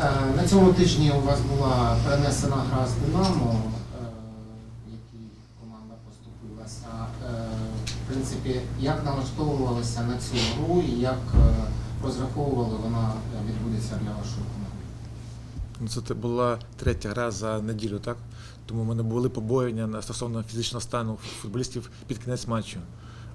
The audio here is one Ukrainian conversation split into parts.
Е, На цьому тижні у вас була перенесена гра з Динамо, е, в якій команда поступилася. Е, В принципі, як налаштовувалися на цю гру і як розраховували вона відбудеться для вашої команди? Ну, Це була третя гра за неділю, так? Тому в мене були побоювання стосовно фізичного стану футболістів під кінець матчу.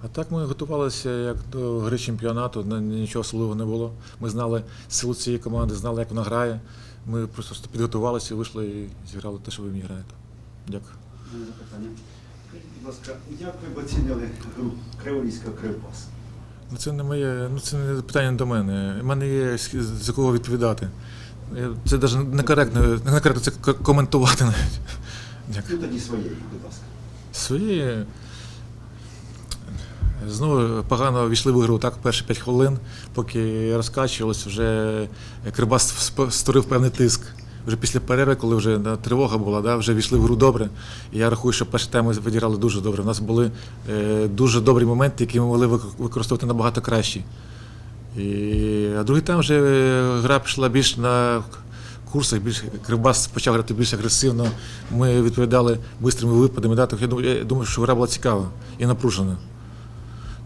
А так ми готувалися як до гри чемпіонату, нічого особливого не було. Ми знали силу цієї команди, знали, як вона грає. Ми просто підготувалися, вийшли і зіграли те, що ви мені граєте. Дякую. Запитання. Будь ласка, як ви б оцінили гру Криворізького Кривбас? Ну, це не моє, ну це не питання до мене. У мене є за кого відповідати. Це навіть некоректно, некоректно це коментувати навіть. Дякую. Ну тоді своєї, будь ласка. Свої знову погано війшли в ігру так, перші 5 хвилин, поки розкачувалось, вже Кирбас створив певний тиск. Вже після перерви, коли вже тривога була, да, вже війшли в гру добре. І я рахую, що перший тайм ми відіграли дуже добре. У нас були е, дуже добрі моменти, які ми могли використовувати набагато кращі. І, а другий тайм вже е, гра пішла більш на курсах, більш Кривбас почав грати більш агресивно. Ми відповідали швидкими випадами. Да, так я думаю, що гра була цікава і напружена.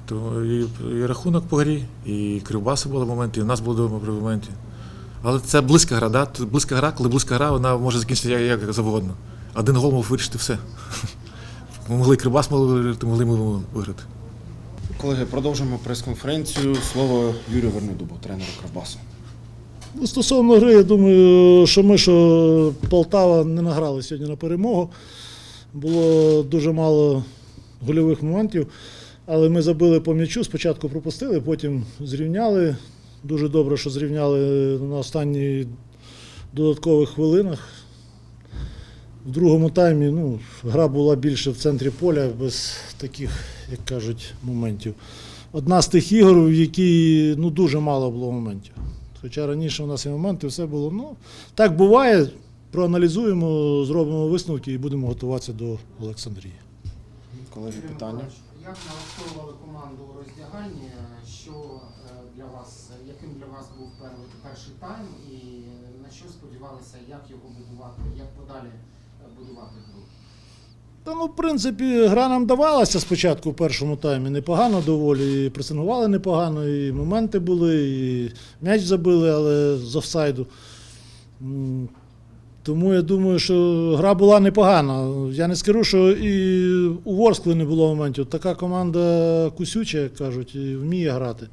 То і, і рахунок по грі, і Кривбаса були моменти, і в нас були добрі моменти. Але це близька гра, да? Тут близька гра, коли близька гра, вона може закінчитися як, як завгодно. Один гол мог вирішити все. Ми могли і Кривбас могли виграти, могли ми виграти. Колеги, продовжуємо прес-конференцію. Слово Юрію Вернедубу, тренеру Кравбасу. Ну, Стосовно гри, я думаю, що ми, що Полтава не награли сьогодні на перемогу. Було дуже мало гольових моментів, але ми забили по м'ячу, спочатку пропустили, потім зрівняли. Дуже добре, що зрівняли на останніх додаткових хвилинах. В другому таймі ну, гра була більше в центрі поля, без таких, як кажуть, моментів. Одна з тих ігор, в якій ну, дуже мало було моментів. Хоча раніше у нас і моменти, все було. Ну, так буває. Проаналізуємо, зробимо висновки і будемо готуватися до Олександрії. Колеги, питання. Як налаштовували команду у роздягальні? Що е, для вас, яким для вас був перший, тайм і на що сподівалися, як його будувати, як подалі е, будувати гру? Та ну, в принципі, гра нам давалася спочатку в першому таймі. Непогано доволі. І пресингували непогано, і моменти були, і м'яч забили, але з офсайду. Тому я думаю, що гра була непогана. Я не скажу, що і у Ворскли не було моментів. Така команда кусюча, як кажуть, і вміє грати.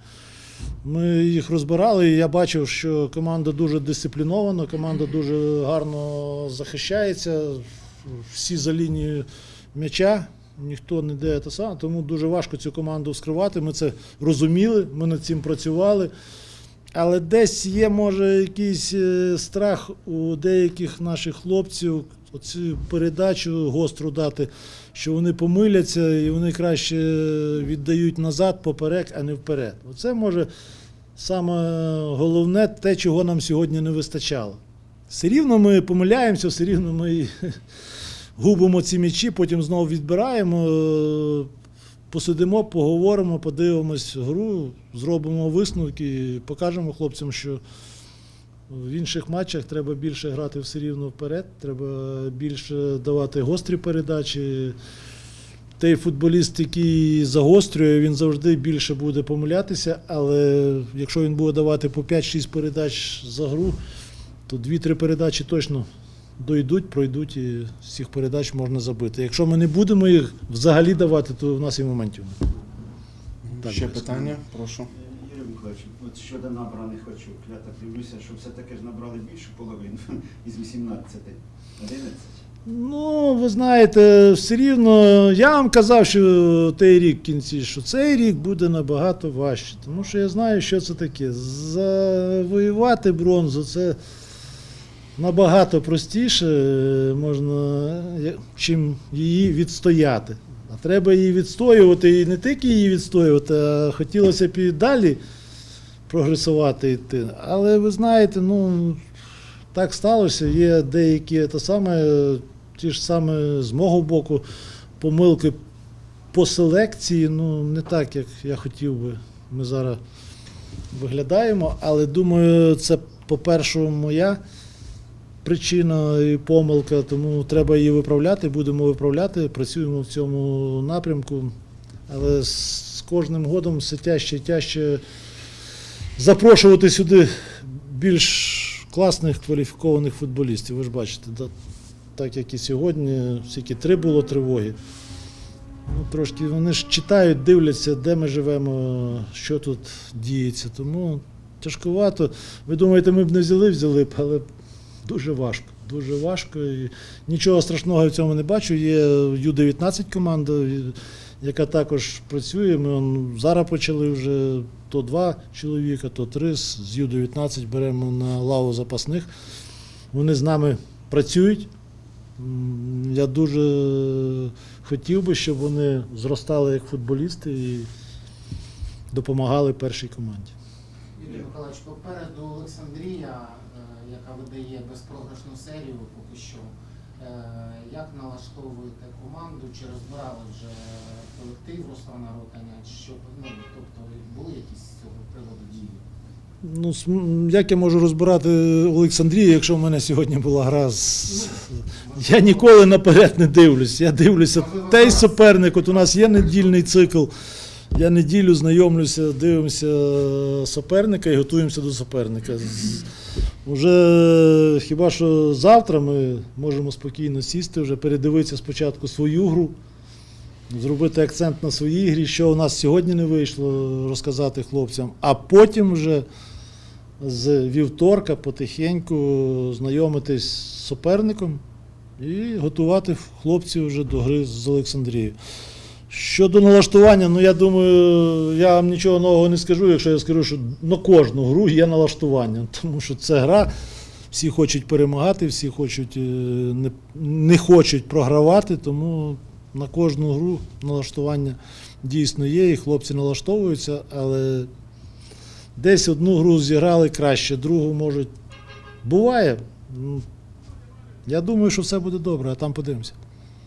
Ми їх розбирали, і я бачив, що команда дуже дисциплінована, команда дуже гарно захищається. Всі за лінією м'яча, ніхто не де те саме, тому дуже важко цю команду скривати. Ми це розуміли, ми над цим працювали. Але десь є, може, якийсь е, страх у деяких наших хлопців оцю передачу гостру дати, що вони помиляться і вони краще віддають назад поперек, а не вперед. Оце може саме головне те, чого нам сьогодні не вистачало. Все рівно ми помиляємося, все рівно ми губимо ці м'ячі, потім знову відбираємо. Посидимо, поговоримо, подивимось гру, зробимо висновки, і покажемо хлопцям, що в інших матчах треба більше грати все рівно вперед, треба більше давати гострі передачі. Той футболіст, який загострює, він завжди більше буде помилятися, але якщо він буде давати по 5-6 передач за гру, то 2-3 передачі точно дойдуть, пройдуть і з цих передач можна забити. Якщо ми не будемо їх взагалі давати, то в нас і моментів. Так, Ще без. питання, прошу. Юрій Миколаївич, от щодо набраних очок, я так дивлюся, що все-таки ж набрали більшу половину із 18, 11. Ну, ви знаєте, все рівно я вам казав, що той рік в кінці, що цей рік буде набагато важче. Тому що я знаю, що це таке. Завоювати бронзу це набагато простіше е, можна, е, чим її відстояти. А треба її відстоювати і не тільки її відстоювати, а хотілося б і далі прогресувати йти. Але ви знаєте, ну так сталося. Є деякі те саме, ті ж саме з мого боку, помилки по селекції, ну не так, як я хотів би. Ми зараз виглядаємо, але думаю, це по-перше, моя причина і помилка, тому треба її виправляти, будемо виправляти, працюємо в цьому напрямку. Але з кожним годом все тяжче і тяжче запрошувати сюди більш класних кваліфікованих футболістів. Ви ж бачите, так як і сьогодні, скільки три було тривоги. Ну, трошки вони ж читають, дивляться, де ми живемо, що тут діється. Тому тяжкувато. Ви думаєте, ми б не взяли, взяли б, але дуже важко. Дуже важко. І нічого страшного в цьому не бачу. Є Ю-19 команда, яка також працює. Ми зараз почали вже то два чоловіка, то три з Ю-19 беремо на лаву запасних. Вони з нами працюють. Я дуже хотів би, щоб вони зростали як футболісти і допомагали першій команді. Миколаївич, попереду Олександрія, е, яка видає безпрограшну серію поки що. Е, Як налаштовуєте команду? Чи розбирали вже колектив Руслана Ротаня? Щоб, ну, тобто були якісь з цього приводу дії? Ну, як я можу розбирати Олександрію, якщо в мене сьогодні була гра з. Я ніколи наперед не дивлюсь. Я дивлюся той суперник. От у нас є недільний цикл. Я неділю знайомлюся, дивимося суперника і готуємося до суперника. Уже хіба що завтра ми можемо спокійно сісти, вже передивитися спочатку свою гру, зробити акцент на своїй грі, що у нас сьогодні не вийшло, розказати хлопцям, а потім вже з вівторка потихеньку знайомитись з суперником і готувати хлопців вже до гри з Олександрією. Щодо налаштування, ну я думаю, я вам нічого нового не скажу, якщо я скажу, що на кожну гру є налаштування, тому що це гра. Всі хочуть перемагати, всі хочуть, е, не, не хочуть програвати, тому на кожну гру налаштування дійсно є, і хлопці налаштовуються, але десь одну гру зіграли краще, другу можуть. Буває. Ну, Я думаю, що все буде добре, а там подивимося.